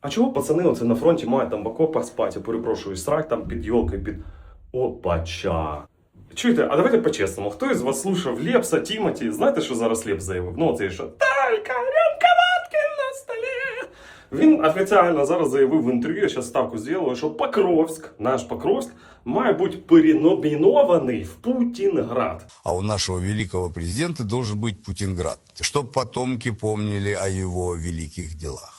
А чого пацани оце на фронті мають там в окопах спати, я перепрошую, срать там під йолки, під опача. Чуєте, а давайте по-чесному, хто із вас слушав Лепса, Тімоті? Знаєте, що зараз Лепс заявив? Ну, оце що «Тільки рюмка водки на столі. Він офіційно зараз заявив в інтерв'ю, я зараз ставку зробив, що Покровськ, наш Покровськ, має бути переномінований в Путінград. А у нашего великого президента должен быть Путинград, чтобы потомки помнили о его великих делах.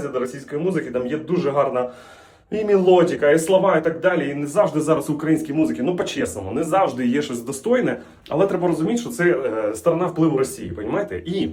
до російської музики там є дуже гарна. І мелодика, і слова, і так далі. І не завжди зараз українській музики, ну по-чесному, не завжди є щось достойне. Але треба розуміти, що це е, сторона впливу Росії, понімаєте? І